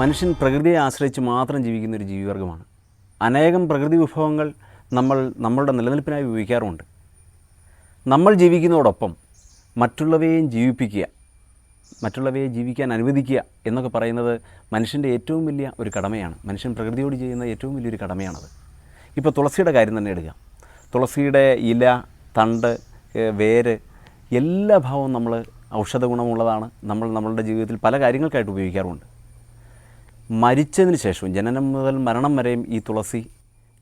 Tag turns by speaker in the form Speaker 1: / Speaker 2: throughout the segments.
Speaker 1: മനുഷ്യൻ പ്രകൃതിയെ ആശ്രയിച്ച് മാത്രം ജീവിക്കുന്ന ഒരു ജീവിവർഗമാണ്. അനേകം പ്രകൃതി വിഭവങ്ങൾ നമ്മൾ നമ്മളുടെ നിലനിൽപ്പിനായി ഉപയോഗിക്കാറുമുണ്ട്. നമ്മൾ ജീവിക്കുന്നതോടൊപ്പം മറ്റുള്ളവയെയും ജീവിപ്പിക്കുക മറ്റുള്ളവയെ ജീവിക്കാൻ അനുവദിക്കുക എന്നൊക്കെ പറയുന്നത് മനുഷ്യന്റെ ഏറ്റവും വലിയ ഒരു കടമയാണ്. മനുഷ്യൻ പ്രകൃതിയോട് ചെയ്യുന്ന ഏറ്റവും വലിയൊരു കടമയാണത്. ഇപ്പോൾ തുളസിയുടെ കാര്യം തന്നെ എടുക്കാം. തുളസിയുടെ ഇല തണ്ട് വേര് എല്ലാ ഭാവവും നമ്മൾ ഔഷധ ഗുണമുള്ളതാണ് നമ്മൾ നമ്മളുടെ ജീവിതത്തിൽ പല കാര്യങ്ങൾക്കായിട്ട് ഉപയോഗിക്കാറുമുണ്ട്. മരിച്ചതിന് ശേഷവും ജനനം മുതൽ മരണം വരെയും ഈ തുളസി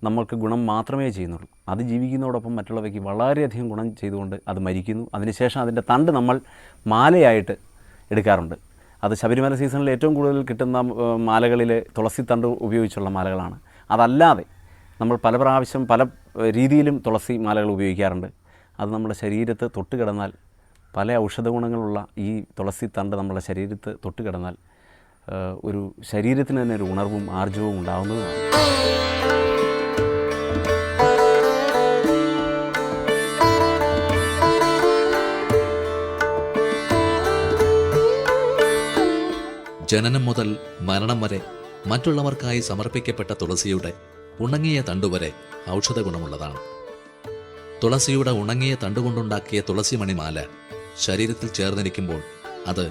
Speaker 1: നമ്മൾക്ക് ഗുണം മാത്രമേ ചെയ്യുന്നുള്ളൂ. അത് ജീവിക്കുന്നതോടൊപ്പം മറ്റുള്ളവയ്ക്ക് വളരെയധികം ഗുണം ചെയ്തുകൊണ്ട് അത് മരിക്കുന്നു. അതിനുശേഷം അതിന്റെ തണ്ട് നമ്മൾ മാലയായിട്ട് എടുക്കാറുണ്ട്. അത് ശബരിമല സീസണിൽ ഏറ്റവും കൂടുതൽ കിട്ടുന്ന മാലകളിൽ തുളസി തണ്ട് ഉപയോഗിച്ചുള്ള മാലകളാണ്. അതല്ലാതെ നമ്മൾ പല പ്രാവശ്യം പല രീതിയിലും തുളസി മാലകൾ ഉപയോഗിക്കാറുണ്ട്. അത് നമ്മുടെ ശരീരത്ത് തൊട്ട് കിടന്നാൽ പല ഔഷധ ഗുണങ്ങളുള്ള ഈ തുളസി തണ്ട് നമ്മുടെ ശരീരത്ത് തൊട്ട് കിടന്നാൽ ഒരു ശരീരത്തിന് തന്നെ ഒരു ഉണർവും ആർജവും ഉണ്ടാകുന്നതുമാണ്
Speaker 2: ജനനം മുതൽ മരണം വരെ മറ്റുള്ളവർക്കായി സമർപ്പിക്കപ്പെട്ട തുളസിയുടെ ഉണങ്ങിയ തണ്ടുവരെ ഔഷധ ഗുണമുള്ളതാണ്. തുളസിയുടെ ഉണങ്ങിയ തണ്ടുകൊണ്ടുണ്ടാക്കിയ തുളസിമണിമാല ശരീരത്തിൽ ചേർന്നിരിക്കുമ്പോൾ അത്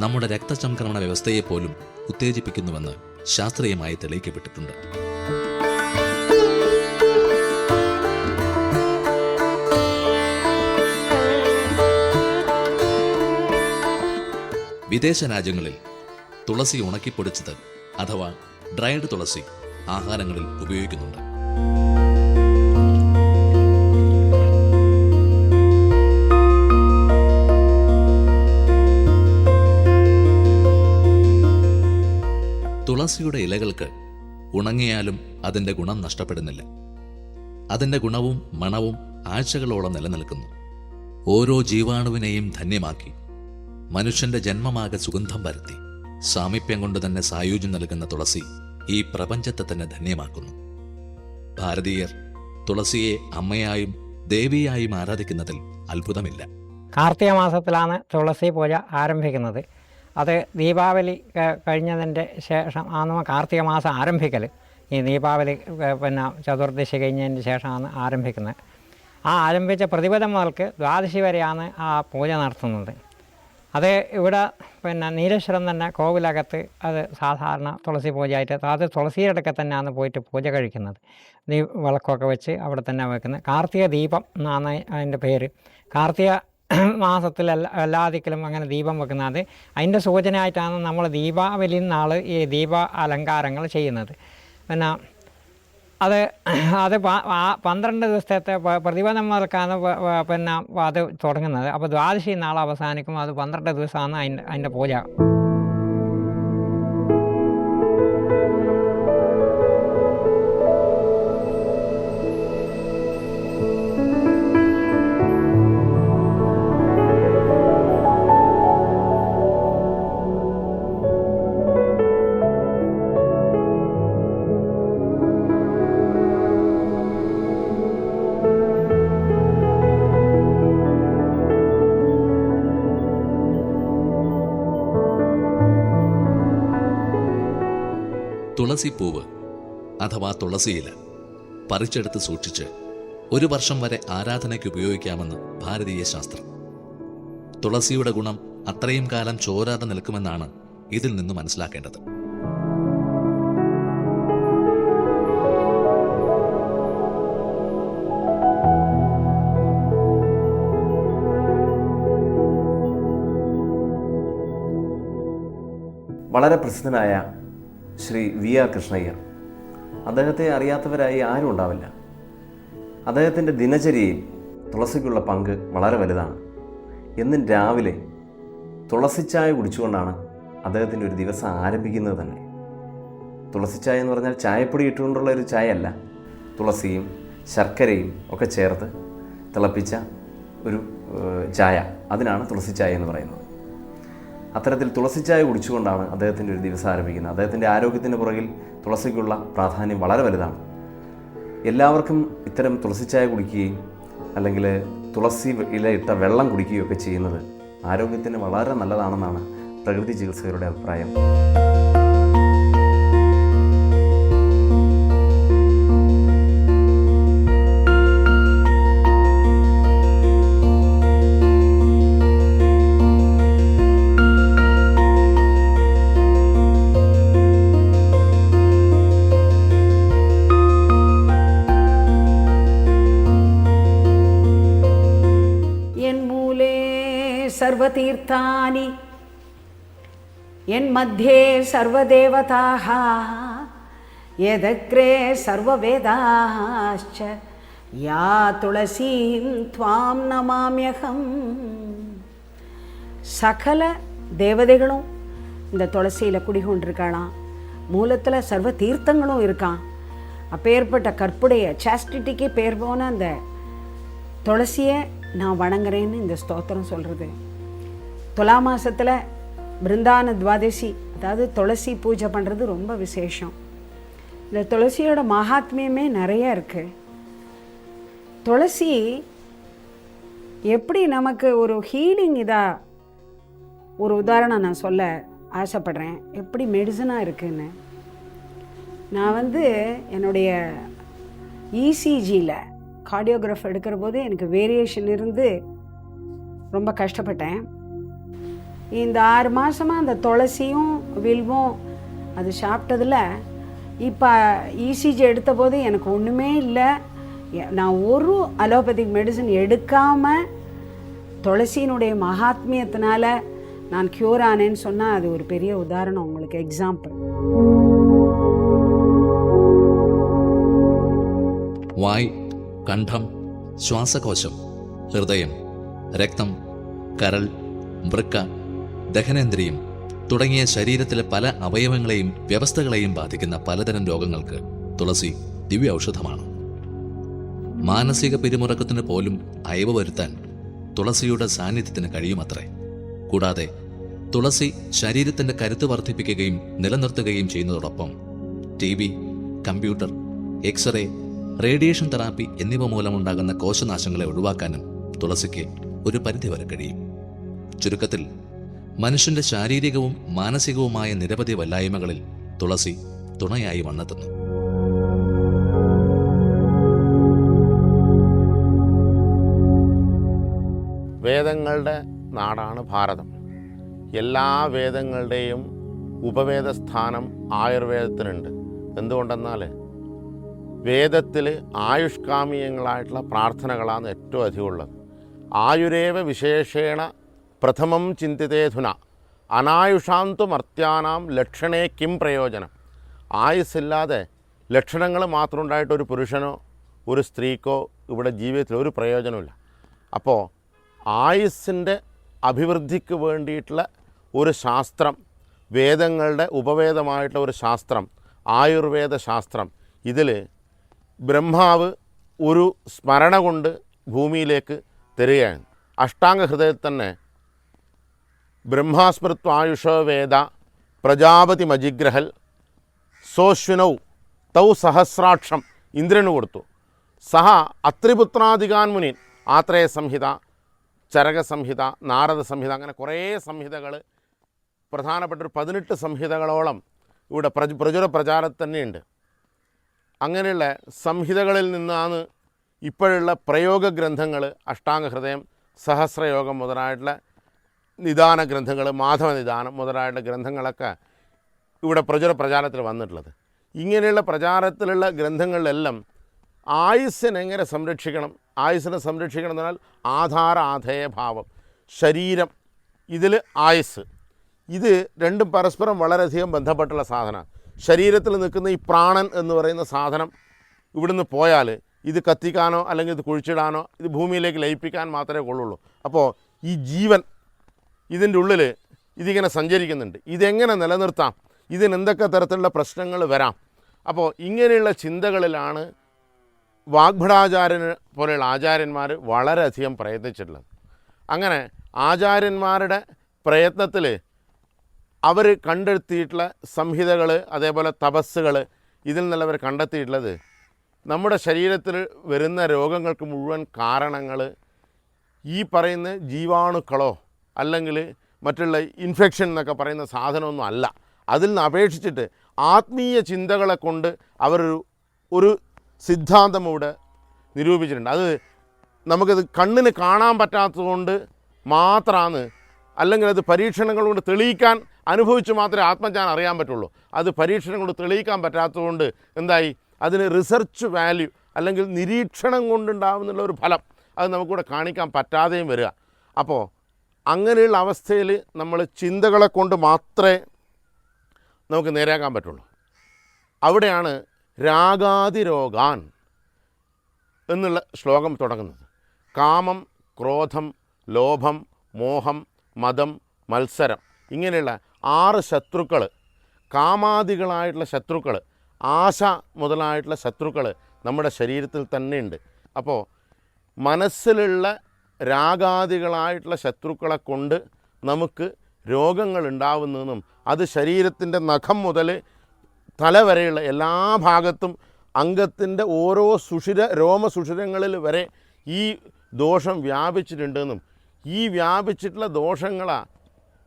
Speaker 2: നമ്മുടെ രക്തചംക്രമണ വ്യവസ്ഥയെപ്പോലും ഉത്തേജിപ്പിക്കുന്നുവെന്ന് ശാസ്ത്രീയമായി തെളിയിക്കപ്പെട്ടിട്ടുണ്ട്. വിദേശ രാജ്യങ്ങളിൽ തുളസി ഉണക്കിപ്പൊടിച്ചത് അഥവാ ഡ്രൈഡ് തുളസി ആഹാരങ്ങളിൽ ഉപയോഗിക്കുന്നുണ്ട്. തുളസിയുടെ ഇലകൾക്ക് ഉണങ്ങിയാലും അതിന്റെ ഗുണം നഷ്ടപ്പെടുന്നില്ല. അതിന്റെ ഗുണവും മണവും ആഴ്ചകളോളം നിലനിൽക്കുന്നു. ഓരോ ജീവാണുവിനെയും ധന്യമാക്കി മനുഷ്യന്റെ ജന്മമാകെ സുഗന്ധം പരത്തി സാമീപ്യം കൊണ്ട് തന്നെ സായുജ്യം നൽകുന്ന തുളസി ഈ പ്രപഞ്ചത്തെ തന്നെ ധന്യമാക്കുന്നു. ഭാരതീയർ തുളസിയെ അമ്മയായും ദേവിയായും ആരാധിക്കുന്നതിൽ അത്ഭുതമില്ല.
Speaker 3: കാർത്തിക മാസത്തിലാണ് തുളസി പൂജ ആരംഭിക്കുന്നത്. അത് ദീപാവലി കഴിഞ്ഞതിന്റെ ശേഷം ആണ് കാർത്തിക മാസം ആരംഭിക്കൽ ഈ ദീപാവലി പിന്നെ ചതുർദശി കഴിഞ്ഞതിന് ശേഷമാണ് ആരംഭിക്കുന്നത്. ആ ആരംഭിച്ച പ്രതിപദം മുതൽക്ക് ദ്വാദശി വരെയാണ് ആ പൂജ നടത്തുന്നത്. അത് ഇവിടെ പിന്നെ നീലേശ്വരം തന്നെ കോവിലകത്ത് അത് സാധാരണ തുളസി പൂജയായിട്ട് അത് തുളസിയുടെ അടുക്കെ തന്നെയാണ് പോയിട്ട് പൂജ കഴിക്കുന്നത്. ദീ വിളക്കൊക്കെ വെച്ച് അവിടെ തന്നെ വെക്കുന്നത്. കാർത്തിക ദീപം എന്നാണ് അതിന്റെ പേര്. കാർത്തിക മാസത്തിൽ എല്ലാ എല്ലാ അങ്ങനെ ദീപം വെക്കുന്നത്. അതിന്റെ സൂചനയായിട്ടാണ് നമ്മൾ ദീപാവലി നാൾ ഈ ദീപ അലങ്കാരങ്ങൾ ചെയ്യുന്നത്. പിന്നെ അത് അത് പന്ത്രണ്ട് ദിവസത്തെ പ്രതിപദം മുതൽക്കാണ് പിന്നെ അത് തുടങ്ങുന്നത്. അപ്പോൾ ദ്വാദശി നാൾ അവസാനിക്കും അത് പന്ത്രണ്ട് ദിവസമാണ് അതിന്റെ അതിന്റെ പൂജ.
Speaker 2: തുളസിപ്പൂവ് അഥവാ തുളസിയില പറിച്ചെടുത്ത് സൂക്ഷിച്ച് ഒരു വർഷം വരെ ആരാധനയ്ക്ക് ഉപയോഗിക്കാമെന്ന് ഭാരതീയ ശാസ്ത്രം. തുളസിയുടെ ഗുണം അത്രയും കാലം ചോരാതെ നിൽക്കുമെന്നാണ് ഇതിൽ നിന്ന് മനസ്സിലാക്കേണ്ടത്.
Speaker 1: വളരെ പ്രസിദ്ധനായ ശ്രീ വി ആർ കൃഷ്ണയ്യർ അദ്ദേഹത്തെ അറിയാത്തവരായി ആരും ഉണ്ടാവില്ല. അദ്ദേഹത്തിന്റെ ദിനചര്യയിൽ തുളസിക്കുള്ള പങ്ക് വളരെ വലുതാണ്. എന്നും രാവിലെ തുളസിച്ചായ കുടിച്ചുകൊണ്ടാണ് അദ്ദേഹത്തിന്റെ ഒരു ദിവസം ആരംഭിക്കുന്നത് തന്നെ. തുളസിച്ചായ എന്ന് പറഞ്ഞാൽ ചായപ്പൊടി ഇട്ടുകൊണ്ടുള്ള ഒരു ചായ അല്ല തുളസിയും ശർക്കരയും ഒക്കെ ചേർത്ത് തിളപ്പിച്ച ഒരു ചായ. അതിനാണ് തുളസിച്ചായ എന്ന് പറയുന്നത്. അത്തരത്തിൽ തുളസിച്ചായ കുടിച്ചുകൊണ്ടാണ് അദ്ദേഹത്തിന്റെ ഒരു ദിവസം ആരംഭിക്കുന്നത്. അദ്ദേഹത്തിന്റെ ആരോഗ്യത്തിന്റെ പുറകിൽ തുളസിക്കുള്ള പ്രാധാന്യം വളരെ വലുതാണ്. എല്ലാവർക്കും ഇത്തരം തുളസിച്ചായ കുടിക്കുകയും അല്ലെങ്കിൽ തുളസി ഇലയിട്ട വെള്ളം കുടിക്കുകയൊക്കെ ചെയ്യുന്നത് ആരോഗ്യത്തിന് വളരെ നല്ലതാണെന്നാണ് പ്രകൃതി ചികിത്സകരുടെ അഭിപ്രായം.
Speaker 4: தானி என் மத்தியே சர்வதேவதாக எதக்ரே சர்வவேதாச்ச யா துளசீம் துவாம் நமாமியகம் சகல தேவதைகளும் இந்த துளசியில் குடிகொண்டிருக்கலாம் மூலத்தில் சர்வ தீர்த்தங்களும் இருக்கான் அப்பேற்பட்ட கற்புடைய சாஸ்டிட்டிக்கு பேர் போன அந்த துளசியை நான் வணங்குறேன்னு இந்த ஸ்தோத்திரம் சொல்கிறது துலா மாதத்தில் பிருந்தான துவாதசி அதாவது துளசி பூஜை பண்ணுறது ரொம்ப விசேஷம். இந்த துளசியோட மகாத்மியமே நிறைய இருக்குது துளசி எப்படி நமக்கு ஒரு ஹீலிங் இதாக ஒரு உதாரணம் நான் சொல்ல ஆசைப்படுறேன். எப்படி மெடிசனாக இருக்குன்னு. நான் வந்து என்னுடைய இசிஜியில் கார்டியோகிராஃப் எடுக்கிற போது எனக்கு வேரியேஷன் இருந்து ரொம்ப கஷ்டப்பட்டேன். இந்த ஆறு மாதமாக அந்த துளசியும் வில்வும் அது சாப்பிட்டதில் இப்போ இசிஜி எடுத்தபோது எனக்கு ஒன்றுமே இல்லை. நான் ஒரு அலோபதிக் மெடிசன் எடுக்காமல் துளசியினுடைய மகாத்மியத்தினால நான் க்யூர் ஆனேன்னு சொன்னால் அது ஒரு பெரிய உதாரணம் உங்களுக்கு எக்ஸாம்பிள்
Speaker 2: வாய் கண்டம் சுவாசகோஷம் ஹிருதயம் ரத்தம் கரல் மிருக்க ദഹനേന്ദ്രിയം തുടങ്ങിയ ശരീരത്തിലെ പല അവയവങ്ങളെയും വ്യവസ്ഥകളെയും ബാധിക്കുന്ന പലതരം രോഗങ്ങൾക്ക് തുളസി ദിവ്യ ഔഷധമാണ് മാനസിക പിരിമുറക്കത്തിന് പോലും അയവ് വരുത്താൻ തുളസിയുടെ സാന്നിധ്യത്തിന് കഴിയുമത്രേ. കൂടാതെ തുളസി ശരീരത്തിന്റെ കരുത്ത് വർദ്ധിപ്പിക്കുകയും നിലനിർത്തുകയും ചെയ്യുന്നതോടൊപ്പം T V computer X-ray radiation therapy എന്നിവ മൂലമുണ്ടാകുന്ന കോശനാശങ്ങളെ ഒഴിവാക്കാനും തുളസിക്ക് ഒരു പരിധി വരെ കഴിയും. ചുരുക്കത്തിൽ മനുഷ്യന്റെ ശാരീരികവും മാനസികവുമായ നിരവധി വല്ലായ്മകളിൽ തുളസി തുണയായി വന്നെത്തുന്നു.
Speaker 5: വേദങ്ങളുടെ നാടാണ് ഭാരതം. എല്ലാ വേദങ്ങളുടെയും ഉപവേദ സ്ഥാനം ആയുർവേദത്തിനുണ്ട്. എന്തുകൊണ്ടെന്നാൽ വേദത്തിൽ ആയുഷ്കാമീയങ്ങളായിട്ടുള്ള പ്രാർത്ഥനകളാണ് ഏറ്റവും അധികമുള്ളത്. ആയുരേവ വിശേഷേണ പ്രഥമം ചിന്തിതേധുന അനായുഷാന്തു മർത്യാനാം ലക്ഷണേ കിം പ്രയോജനം. ആയുസ്സില്ലാതെ ലക്ഷണങ്ങൾ മാത്രം ഉണ്ടായിട്ട് ഒരു പുരുഷനോ ഒരു സ്ത്രീക്കോ ഇവിടെ ജീവിതത്തിൽ ഒരു പ്രയോജനമില്ല അപ്പോൾ ആയുസ്സിന്റെ അഭിവൃദ്ധിക്ക് വേണ്ടിയിട്ടുള്ള ഒരു ശാസ്ത്രം വേദങ്ങളുടെ ഉപവേദമായിട്ടുള്ള ഒരു ശാസ്ത്രം ആയുർവേദ ശാസ്ത്രം ഇതിൽ ബ്രഹ്മാവ് ഒരു സ്മരണ കൊണ്ട് ഭൂമിയിലേക്ക് തരികയാണ്. അഷ്ടാംഗ ഹൃദയത്തിൽ തന്നെ ബ്രഹ്മാസ്മൃത്വ ആയുഷോ വേദ പ്രജാപതി മജിഗ്രഹൽ സോശ്വിനൗ തൗ സഹസ്രാക്ഷം ഇന്ദ്രന് കൊടുത്തു. സഹ അത്രിപുത്രാധികാൻ മുനിൻ ആത്രേയ സംഹിത ചരക സംഹിത നാരദ സംഹിത അങ്ങനെ കുറേ സംഹിതകൾ പ്രധാനപ്പെട്ട ഒരു പതിനെട്ട് സംഹിതകളോളം ഇവിടെ പ്രജ പ്രചുര പ്രചാരത്തിൽ തന്നെയുണ്ട്. അങ്ങനെയുള്ള സംഹിതകളിൽ നിന്നാണ് ഇപ്പോഴുള്ള പ്രയോഗ ഗ്രന്ഥങ്ങൾ അഷ്ടാംഗ ഹൃദയം സഹസ്രയോഗം മുതലായിട്ടുള്ള നിദാന ഗ്രന്ഥങ്ങൾ മാധവ നിദാനം മുതലായുള്ള ഗ്രന്ഥങ്ങളൊക്കെ ഇവിടെ പ്രചുര പ്രചാരത്തിൽ വന്നിട്ടുള്ളത്. ഇങ്ങനെയുള്ള പ്രചാരത്തിലുള്ള ഗ്രന്ഥങ്ങളിലെല്ലാം ആയുസ്സിനെങ്ങനെ സംരക്ഷിക്കണം? ആയുസ്സിനെ സംരക്ഷിക്കണം എന്ന് പറഞ്ഞാൽ ആധാര ആധേയഭാവം ശരീരം ഇതിൽ ആയുസ് ഇത് രണ്ടും പരസ്പരം വളരെയധികം ബന്ധപ്പെട്ടുള്ള സാധനമാണ്. ശരീരത്തിൽ നിൽക്കുന്ന ഈ പ്രാണൻ എന്ന് പറയുന്ന സാധനം ഇവിടുന്ന് പോയാൽ ഇത് കത്തിക്കാനോ അല്ലെങ്കിൽ ഇത് കുഴിച്ചിടാനോ ഇത് ഭൂമിയിലേക്ക് ലയിപ്പിക്കാൻ മാത്രമേ കൊള്ളുള്ളൂ. അപ്പോൾ ഈ ജീവൻ ഇതിന്റെ ഉള്ളിൽ ഇതിങ്ങനെ സഞ്ചരിക്കുന്നുണ്ട്. ഇതെങ്ങനെ നിലനിർത്താം? ഇതിന് എന്തൊക്കെ തരത്തിലുള്ള പ്രശ്നങ്ങൾ വരാം? അപ്പോൾ ഇങ്ങനെയുള്ള ചിന്തകളിലാണ് വാഗ്ഭടാചാര്യന് പോലെയുള്ള ആചാര്യന്മാർ വളരെയധികം പ്രയത്നിച്ചിട്ടുള്ളത്. അങ്ങനെ ആചാര്യന്മാരുടെ പ്രയത്നത്തിൽ അവർ കണ്ടെത്തിയിട്ടുള്ള സംഹിതകൾ അതേപോലെ തപസ്സുകൾ ഇതിൽ നിന്നുള്ളവർ കണ്ടെത്തിയിട്ടുള്ളത്. നമ്മുടെ ശരീരത്തിൽ വരുന്ന രോഗങ്ങൾക്ക് മുഴുവൻ കാരണങ്ങൾ ഈ പറയുന്ന ജീവാണുക്കളോ അല്ലെങ്കിൽ മറ്റുള്ള ഇൻഫെക്ഷൻ എന്നൊക്കെ പറയുന്ന സാധനമൊന്നും അല്ല. അതിൽ നിന്ന് അപേക്ഷിച്ചിട്ട് ആത്മീയ ചിന്തകളെ കൊണ്ട് അവരൊരു ഒരു സിദ്ധാന്തം ഇവിടെ നിരൂപിച്ചിട്ടുണ്ട്. അത് നമുക്കത് കണ്ണിന് കാണാൻ പറ്റാത്തതുകൊണ്ട് മാത്രമാണ് അല്ലെങ്കിൽ അത് പരീക്ഷണങ്ങൾ കൊണ്ട് തെളിയിക്കാൻ അനുഭവിച്ച് മാത്രമേ ആത്മജ്ഞാനം അറിയാൻ പറ്റുള്ളൂ. അത് പരീക്ഷണം കൊണ്ട് തെളിയിക്കാൻ പറ്റാത്തതുകൊണ്ട് എന്തായി? അതിന് റിസർച്ച് വാല്യൂ അല്ലെങ്കിൽ നിരീക്ഷണം കൊണ്ടുണ്ടാവുന്നുള്ള ഒരു ഫലം അത് നമുക്കിവിടെ കാണിക്കാൻ പറ്റാതെയും വരിക. അപ്പോൾ അങ്ങനെയുള്ള അവസ്ഥയിൽ നമ്മൾ ചിന്തകളെ കൊണ്ട് മാത്രമേ നമുക്ക് നേരാക്കാൻ പറ്റുള്ളൂ. അവിടെയാണ് രാഗാതിരോഗാൻ എന്നുള്ള ശ്ലോകം തുടങ്ങുന്നത്. കാമം ക്രോധം ലോഭം മോഹം മതം മത്സരം ഇങ്ങനെയുള്ള ആറ് ശത്രുക്കൾ കാമാദികളായിട്ടുള്ള ശത്രുക്കൾ ആശ മുതലായിട്ടുള്ള ശത്രുക്കൾ നമ്മുടെ ശരീരത്തിൽ തന്നെയുണ്ട്. അപ്പോൾ മനസ്സിലുള്ള രാഗാദികളായിട്ടുള്ള ശത്രുക്കളെ കൊണ്ട് നമുക്ക് രോഗങ്ങൾ ഉണ്ടാവുന്നതെന്നും അത് ശരീരത്തിന്റെ നഖം മുതൽ തല വരെയുള്ള എല്ലാ ഭാഗത്തും അംഗത്തിന്റെ ഓരോ സുഷിര രോമ സുഷിരങ്ങളിൽ വരെ ഈ ദോഷം വ്യാപിച്ചിട്ടുണ്ടെന്നും ഈ വ്യാപിച്ചിട്ടുള്ള ദോഷങ്ങളാ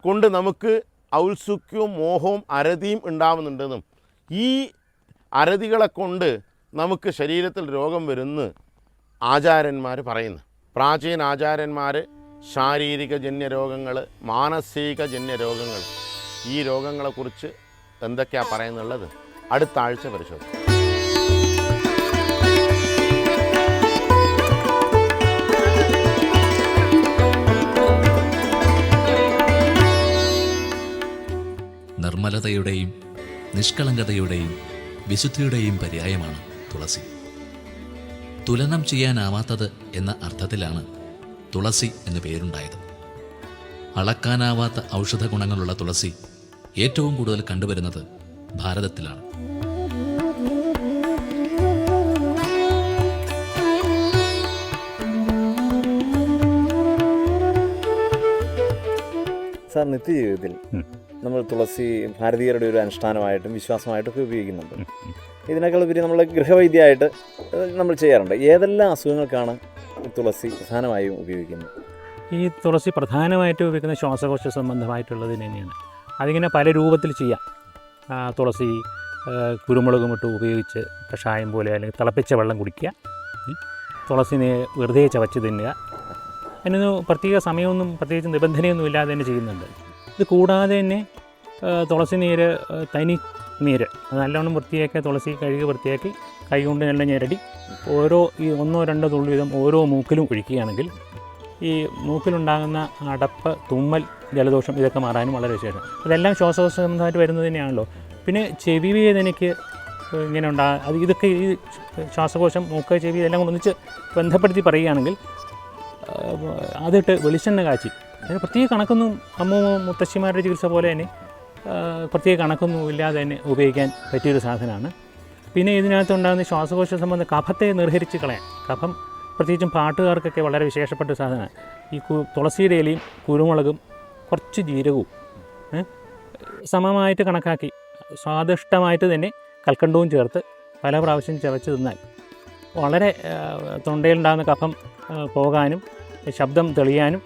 Speaker 5: കൊണ്ട് നമുക്ക് ഔത്സുക്യവും മോഹവും അരതിയും ഉണ്ടാവുന്നുണ്ടെന്നും ഈ അരതികളെ കൊണ്ട് നമുക്ക് ശരീരത്തിൽ രോഗം വരുന്നു ആചാര്യന്മാർ പറയുന്നു. പ്രാചീന ആചാര്യന്മാർ ശാരീരിക ജന്യ ജന്യരോഗങ്ങൾ മാനസിക ജന്യ രോഗങ്ങൾ ഈ രോഗങ്ങളെക്കുറിച്ച് എന്തൊക്കെയാണ് പറയുന്നുള്ളത്? അടുത്ത ആഴ്ച പരിശോധിക്കും.
Speaker 2: നിർമ്മലതയുടെയും നിഷ്കളങ്കതയുടെയും വിശുദ്ധിയുടെയും പര്യായമാണ് തുളസി. തുലനം ചെയ്യാനാവാത്തത് എന്ന അർത്ഥത്തിലാണ് തുളസി എന്ന് പേരുണ്ടായത്. അളക്കാനാവാത്ത ഔഷധ ഗുണങ്ങളുള്ള തുളസി ഏറ്റവും കൂടുതൽ കണ്ടുവരുന്നത് ഭാരതത്തിലാണ്.
Speaker 1: സാർ നിത്യജീവിതത്തിൽ നമ്മൾ തുളസി ഭാരതീയരുടെ ഒരു അനുഷ്ഠാനമായിട്ടും വിശ്വാസമായിട്ടൊക്കെ ഉപയോഗിക്കുന്നുണ്ട്. ഇതിനേക്കാൾ ഉപരി നമ്മൾ ഗൃഹവൈദ്യമായിട്ട് നമ്മൾ ചെയ്യാറുണ്ട്. ഏതെല്ലാം അസുഖങ്ങൾക്കാണ് തുളസി പ്രധാനമായും ഉപയോഗിക്കുന്നത്?
Speaker 6: ഈ തുളസി പ്രധാനമായിട്ടും ഉപയോഗിക്കുന്ന ശ്വാസകോശ സംബന്ധമായിട്ടുള്ളതിന് തന്നെയാണ്. അതിങ്ങനെ പല രൂപത്തിൽ ചെയ്യാം. തുളസി കുരുമുളകും ഇട്ട് ഉപയോഗിച്ച് കഷായം പോലെ അല്ലെങ്കിൽ തിളപ്പിച്ച വെള്ളം കുടിക്കുക. തുളസിനെ വെറുതെ ചവച്ച് തിന്നുക. അതിനൊന്നും പ്രത്യേക സമയമൊന്നും പ്രത്യേകിച്ച് നിബന്ധനയൊന്നും ഇല്ലാതെ തന്നെ ചെയ്യുന്നുണ്ട്. ഇത് കൂടാതെ തന്നെ തുളസി നീര് തനി നീര് നല്ലോണം വൃത്തിയാക്കി തുളസി കഴുകി വൃത്തിയാക്കി കൈകൊണ്ട് നല്ല ഞെരടി ഓരോ ഈ ഒന്നോ രണ്ടോ തുള്ളി വീതം ഓരോ മൂക്കിലും ഒഴിക്കുകയാണെങ്കിൽ ഈ മൂക്കിലുണ്ടാകുന്ന അടപ്പ് തുമ്മൽ ജലദോഷം ഇതൊക്കെ മാറാനും വളരെ വിശേഷം. അതെല്ലാം ശ്വാസകോശ സംബന്ധമായിട്ട് വരുന്നത് തന്നെയാണല്ലോ. പിന്നെ ചെവി വേദനയ്ക്ക് ഇങ്ങനെ ഉണ്ടാ അത് ഇതൊക്കെ ഈ ശ്വാസകോശം മൂക്ക് ചെവി ഇതെല്ലാം കൂടെ ഒന്നിച്ച് ബന്ധപ്പെടുത്തി പറയുകയാണെങ്കിൽ ആ, അതിട്ട് വെളിച്ചെണ്ണ കാച്ചി. അതിന് പ്രത്യേക കണക്കൊന്നും അമ്മ മുത്തശ്ശിമാരുടെ ചികിത്സ പോലെ തന്നെ പ്രത്യേക കണക്കൊന്നും ഇല്ലാതെ തന്നെ ഉപയോഗിക്കാൻ പറ്റിയൊരു സാധനമാണ്. പിന്നെ ഇതിനകത്തുണ്ടാകുന്ന ശ്വാസകോശ സംബന്ധ കഫത്തെ നിർഹരിച്ച് കളയാൻ. കഫം പ്രത്യേകിച്ചും പാട്ടുകാർക്കൊക്കെ വളരെ വിശേഷപ്പെട്ട സാധനമാണ്. ഈ കു തുളസിയുടെ ഇലയും കുരുമുളകും കുറച്ച് ജീരകവും സമമായിട്ട് കണക്കാക്കി സ്വാദിഷ്ടമായിട്ട് തന്നെ കൽക്കണ്ടവും ചേർത്ത് പല പ്രാവശ്യം ചവച്ച് തിന്നാൽ വളരെ തൊണ്ടയിലുണ്ടാകുന്ന കഫം പോകാനും ശബ്ദം തെളിയാനും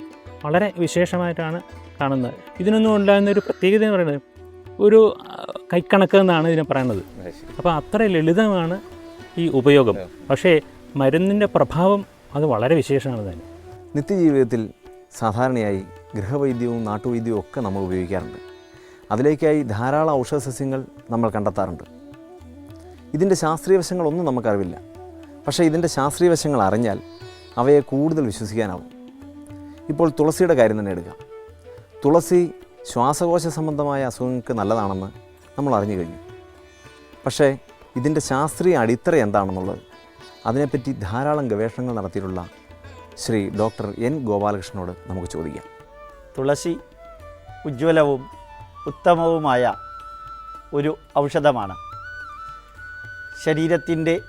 Speaker 6: വളരെ വിശേഷമായിട്ടാണ് കാണുന്നത്. ഇതിനൊന്നും ഉണ്ടാകുന്ന ഒരു പ്രത്യേകത എന്ന് പറയുന്നത് ഒരു കൈക്കണക്ക് എന്നാണ് ഇതിനെ പറയുന്നത്. അപ്പോൾ അത്ര ലളിതമാണ് ഈ ഉപയോഗം. പക്ഷേ മരുന്നിന്റെ പ്രഭാവം അത് വളരെ വിശേഷമാണ് തന്നെ.
Speaker 1: നിത്യജീവിതത്തിൽ സാധാരണയായി ഗൃഹവൈദ്യവും നാട്ടുവൈദ്യവും ഒക്കെ നമ്മൾ ഉപയോഗിക്കാറുണ്ട്. അതിലേക്കായി ധാരാളം ഔഷധ സസ്യങ്ങൾ നമ്മൾ കണ്ടെത്താറുണ്ട്. ഇതിന്റെ ശാസ്ത്രീയ വശങ്ങളൊന്നും നമുക്കറിവില്ല. പക്ഷേ ഇതിന്റെ ശാസ്ത്രീയ വശങ്ങൾ അറിഞ്ഞാൽ അവയെ കൂടുതൽ വിശ്വസിക്കാനാവും. ഇപ്പോൾ തുളസിയുടെ കാര്യം തന്നെ എടുക്കാം. തുളസി ശ്വാസകോശ സംബന്ധമായ അസുഖങ്ങൾക്ക് നല്ലതാണെന്ന് നമ്മൾ അറിഞ്ഞു കഴിഞ്ഞു. പക്ഷേ ഇതിന്റെ ശാസ്ത്രീയ അടിത്തറ എന്താണെന്നുള്ളത് അതിനെപ്പറ്റി ധാരാളം ഗവേഷണങ്ങൾ നടത്തിയിട്ടുള്ള ശ്രീ ഡോക്ടർ എൻ ഗോപാലകൃഷ്ണനോട് നമുക്ക് ചോദിക്കാം.
Speaker 7: തുളസി ഉജ്ജ്വലവും ഉത്തമവുമായ ഒരു ഔഷധമാണ്. ശരീരത്തിന്റെ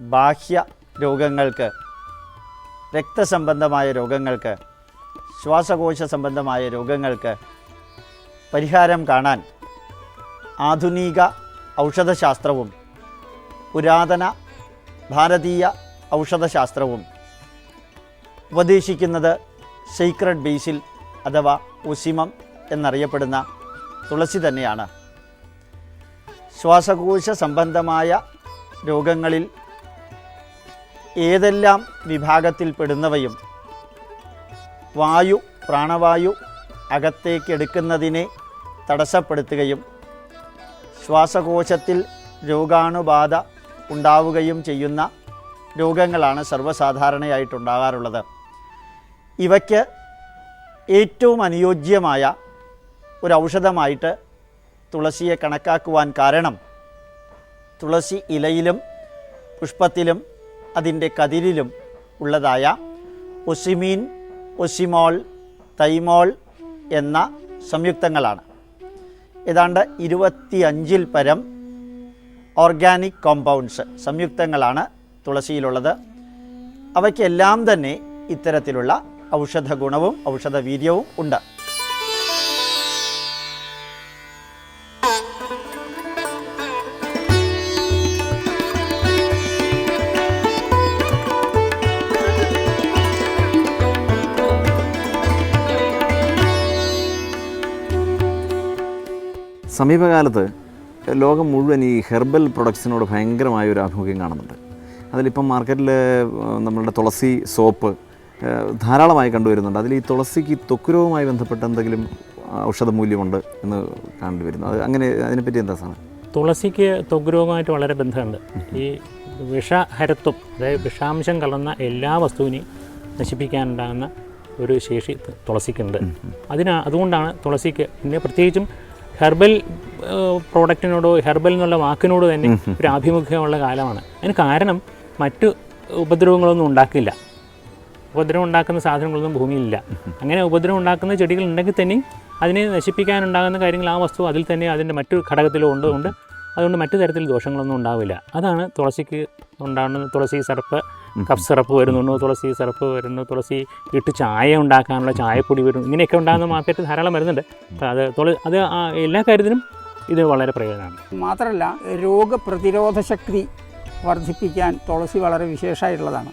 Speaker 7: ബാഹ്യ രോഗങ്ങൾക്ക് രക്തസംബന്ധമായ രോഗങ്ങൾക്ക് ശ്വാസകോശ സംബന്ധമായ രോഗങ്ങൾക്ക് പരിഹാരം കാണാൻ ആധുനിക ഔഷധശാസ്ത്രവും പുരാതന ഭാരതീയ ഔഷധശാസ്ത്രവും ഉപദേശിക്കുന്നത് സീക്രട്ട് ബേസിൽ അഥവാ ഉസിമം എന്നറിയപ്പെടുന്ന തുളസി തന്നെയാണ്. ശ്വാസകോശ സംബന്ധമായ രോഗങ്ങളിൽ ഏതെല്ലാം വിഭാഗത്തിൽപ്പെടുന്നവയും വായു പ്രാണവായു അകത്തേക്കെടുക്കുന്നതിനെ തടസ്സപ്പെടുത്തുകയും ശ്വാസകോശത്തിൽ രോഗാണുബാധ ഉണ്ടാവുകയും ചെയ്യുന്ന രോഗങ്ങളാണ് സർവസാധാരണയായിട്ടുണ്ടാകാറുള്ളത്. ഇവയ്ക്ക് ഏറ്റവും അനുയോജ്യമായ ഒരു ഔഷധമായിട്ട് തുളസിയെ കണക്കാക്കുവാൻ കാരണം തുളസി ഇലയിലും പുഷ്പത്തിലും അതിന്റെ കതിരിലും ഉള്ളതായ ഒസിമീൻ ഒസിമോൾ തൈമോൾ എന്ന സംയുക്തങ്ങളാണ്. ഏതാണ്ട് ഇരുപത്തിയഞ്ചിൽ പരം ഓർഗാനിക് കോമ്പൗണ്ട്സ് സംയുക്തങ്ങളാണ് തുളസിയിലുള്ളത്. അവയ്ക്കെല്ലാം തന്നെ ഇത്തരത്തിലുള്ള ഔഷധ ഗുണവും ഔഷധ വീര്യവും ഉണ്ട്.
Speaker 1: സമീപകാലത്ത് ലോകം മുഴുവൻ ഈ ഹെർബൽ പ്രൊഡക്ട്സിനോട് ഭയങ്കരമായ ഒരു ആഭിമുഖ്യം കാണുന്നുണ്ട്. അതിലിപ്പം മാർക്കറ്റിൽ നമ്മളുടെ തുളസി സോപ്പ് ധാരാളമായി കണ്ടുവരുന്നുണ്ട്. അതിൽ ഈ തുളസിക്ക് തൊക്കുരവുമായി ബന്ധപ്പെട്ട എന്തെങ്കിലും ഔഷധ മൂല്യമുണ്ട് എന്ന് കാണേണ്ടി വരുന്നു അത് അങ്ങനെ അതിനെപ്പറ്റി എന്താ സാധനം
Speaker 6: തുളസിക്ക് ത്വഗ്രോഗമായിട്ട് വളരെ ബന്ധമുണ്ട്. ഈ വിഷഹരത്വം അതായത് വിഷാംശം കലർന്ന എല്ലാ വസ്തുവിനെയും നശിപ്പിക്കാനുണ്ടാകുന്ന ഒരു ശേഷി തുളസിക്കുണ്ട്. അതിനാ അതുകൊണ്ടാണ് തുളസിക്ക് പിന്നെ പ്രത്യേകിച്ചും ഹെർബൽ പ്രോഡക്റ്റിനോടോ ഹെർബൽ എന്നുള്ള വാക്കിനോട് തന്നെ ഒരു ആഭിമുഖ്യമുള്ള കാലമാണ്. അതിന് കാരണം മറ്റു ഉപദ്രവങ്ങളൊന്നും ഉണ്ടാക്കില്ല. ഉപദ്രവം ഉണ്ടാക്കുന്ന സാധനങ്ങളൊന്നും ഭൂമിയിലില്ല. അങ്ങനെ ഉപദ്രവം ഉണ്ടാക്കുന്ന ചെടികൾ ഉണ്ടെങ്കിൽ തന്നെ അതിനെ നശിപ്പിക്കാനുണ്ടാകുന്ന കാര്യങ്ങൾ ആ വസ്തു അതിൽ തന്നെ അതിന്റെ മറ്റു ഘടകത്തിലും ഉള്ളതുകൊണ്ട് അതുകൊണ്ട് മറ്റു തരത്തിൽ ദോഷങ്ങളൊന്നും ഉണ്ടാവില്ല. അതാണ് തുളസിക്ക് ഉണ്ടാകുന്ന തുളസി സിറപ്പ് കഫ് സിറപ്പ് വരുന്നുണ്ട് തുളസി സിറപ്പ് വരുന്നു തുളസി ഇട്ട് ചായ ഉണ്ടാക്കാനുള്ള ചായപ്പൊടി വരുന്നു ഇങ്ങനെയൊക്കെ ഉണ്ടാകുന്ന മാർക്കറ്റ് ധാരാളം വരുന്നുണ്ട്. അപ്പോൾ അത് തുള അത് എല്ലാ കാര്യത്തിനും ഇത് വളരെ പ്രയോജനമാണ്.
Speaker 8: മാത്രമല്ല രോഗപ്രതിരോധ ശക്തി വർദ്ധിപ്പിക്കാൻ തുളസി വളരെ വിശേഷമായിട്ടുള്ളതാണ്.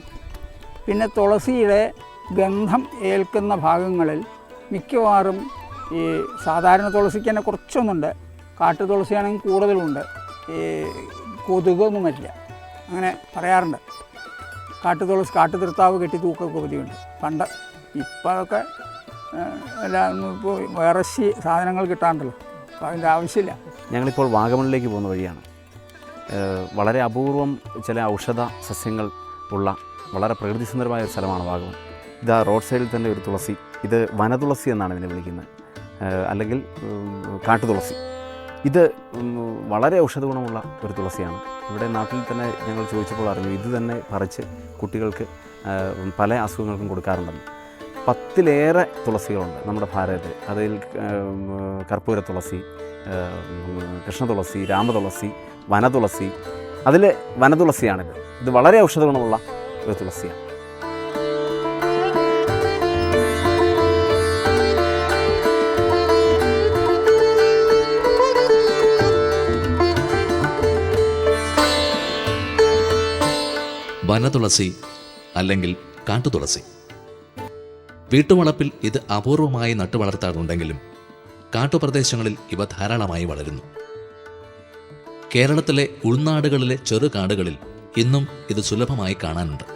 Speaker 8: പിന്നെ തുളസിയുടെ ഗന്ധം ഏൽക്കുന്ന ഭാഗങ്ങളിൽ മിക്കവാറും ഈ സാധാരണ തുളസിക്ക് തന്നെ കുറച്ചൊന്നുണ്ട്. കാട്ടു തുളസിയാണെങ്കിൽ കൂടുതലുണ്ട്. ഈ കൊതുകൊന്നും വരില്ല. അങ്ങനെ പറയാറുണ്ട്. കാട്ടു തുളസി കാട്ടു തീർത്താവ് കെട്ടി തൂക്കൊക്കെ പതിവുണ്ട് പണ്ട് ഇപ്പം അതൊക്കെ എല്ലാം ഇപ്പോൾ ഇറച്ചി സാധനങ്ങൾ കിട്ടാണ്ടല്ലോ. അപ്പോൾ അതിന്റെ ആവശ്യമില്ല.
Speaker 1: ഞങ്ങളിപ്പോൾ വാഗമണിലേക്ക് പോകുന്ന വഴിയാണ്. വളരെ അപൂർവം ചില ഔഷധ സസ്യങ്ങൾ ഉള്ള വളരെ പ്രകൃതി സുന്ദരമായ ഒരു സ്ഥലമാണ് വാഗമൺ. ഇതാ റോഡ് സൈഡിൽ തന്നെ ഒരു തുളസി. ഇത് വനതുളസി എന്നാണ് ഇതിനെ വിളിക്കുന്നത്. അല്ലെങ്കിൽ കാട്ടുതുളസി ഇത് വളരെ ഔഷധ ഗുണമുള്ള ഒരു തുളസിയാണ്. ഇവിടെ നാട്ടിൽ തന്നെ ഞങ്ങൾ ചോദിച്ചപ്പോൾ അറിഞ്ഞു ഇത് തന്നെ പറിച്ച് കുട്ടികൾക്ക് പല അസുഖങ്ങൾക്കും കൊടുക്കാറുണ്ടെന്ന് പത്തിലേറെ തുളസികളുണ്ട് നമ്മുടെ ഭാരതത്തിൽ. അതിൽ കർപ്പൂര തുളസി കൃഷ്ണ തുളസി രാമതുളസി വനതുളസി. അതിൽ വനതുളസിയാണിത്. ഇത് വളരെ ഔഷധ ഗുണമുള്ള ഒരു തുളസിയാണ്.
Speaker 2: വനതുളസി അല്ലെങ്കിൽ കാട്ടുതുളസി വീട്ടുവളപ്പിൽ ഇത് അപൂർവമായി നട്ടുവളർത്താറുണ്ടെങ്കിലും കാട്ടുപ്രദേശങ്ങളിൽ ഇവ ധാരാളമായി വളരുന്നു. കേരളത്തിലെ ഉൾനാടുകളിലെ ചെറുകാടുകളിൽ ഇന്നും ഇത് സുലഭമായി കാണാനുണ്ട്.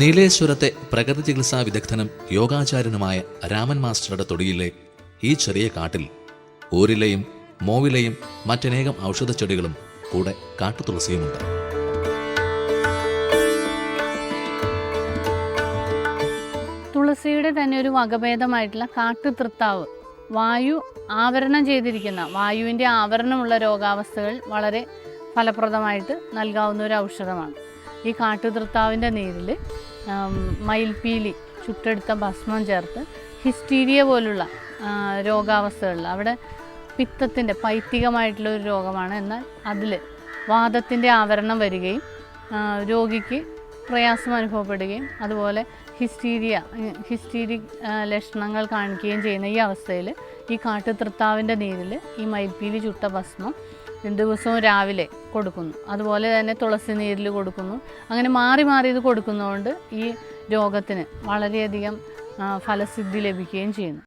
Speaker 2: നീലേശ്വരത്തെ പ്രകൃതി ചികിത്സാ വിദഗ്ധനും യോഗാചാര്യനുമായ രാമൻ മാസ്റ്ററുടെ തൊടിയിലെ ഈ ചെറിയ കാട്ടിൽ ഊരിലെയും മോവിലെയും മറ്റനേകം ഔഷധച്ചെടികളും കൂടെ കാട്ടുതുളസിയുമുണ്ട്.
Speaker 9: തുളസിയുടെ തന്നെ ഒരു വകഭേദമായിട്ടുള്ള കാട്ടുതൃത്താവ്. വായു ആവരണം ചെയ്തിരിക്കുന്ന വായുവിന്റെ ആവരണമുള്ള രോഗാവസ്ഥകൾ വളരെ ഫലപ്രദമായിട്ട് നൽകാവുന്ന ഒരു ഔഷധമാണ്. ഈ കാട്ടുതൃത്താവിന്റെ നീരിൽ മയിൽപ്പീലി ചുട്ടെടുത്ത ഭസ്മം ചേർത്ത് ഹിസ്റ്റീരിയ പോലുള്ള രോഗാവസ്ഥകളിൽ അവിടെ പിത്തത്തിന്റെ പൈത്തികമായിട്ടുള്ള ഒരു രോഗമാണ്. എന്നാൽ അതിൽ വാദത്തിന്റെ ആവരണം വരികയും രോഗിക്ക് പ്രയാസം അനുഭവപ്പെടുകയും അതുപോലെ ഹിസ്റ്റീരിയ ഹിസ്റ്റീരി ലക്ഷണങ്ങൾ കാണിക്കുകയും ചെയ്യുന്ന ഈ അവസ്ഥയിൽ ഈ കാട്ടുതൃത്താവിന്റെ നീരിൽ ഈ മയിൽപ്പീലി ചുട്ട ഭസ്മം ദിവസവും രാവിലെ കൊടുക്കുന്നു. അതുപോലെ തന്നെ തുളസി നീരിൽ കൊടുക്കുന്നു. അങ്ങനെ മാറി മാറി ഇത് കൊടുക്കുന്നതുകൊണ്ട് ഈ രോഗത്തിന് വളരെയധികം ഫലസിദ്ധി ലഭിക്കുകയും ചെയ്യുന്നു.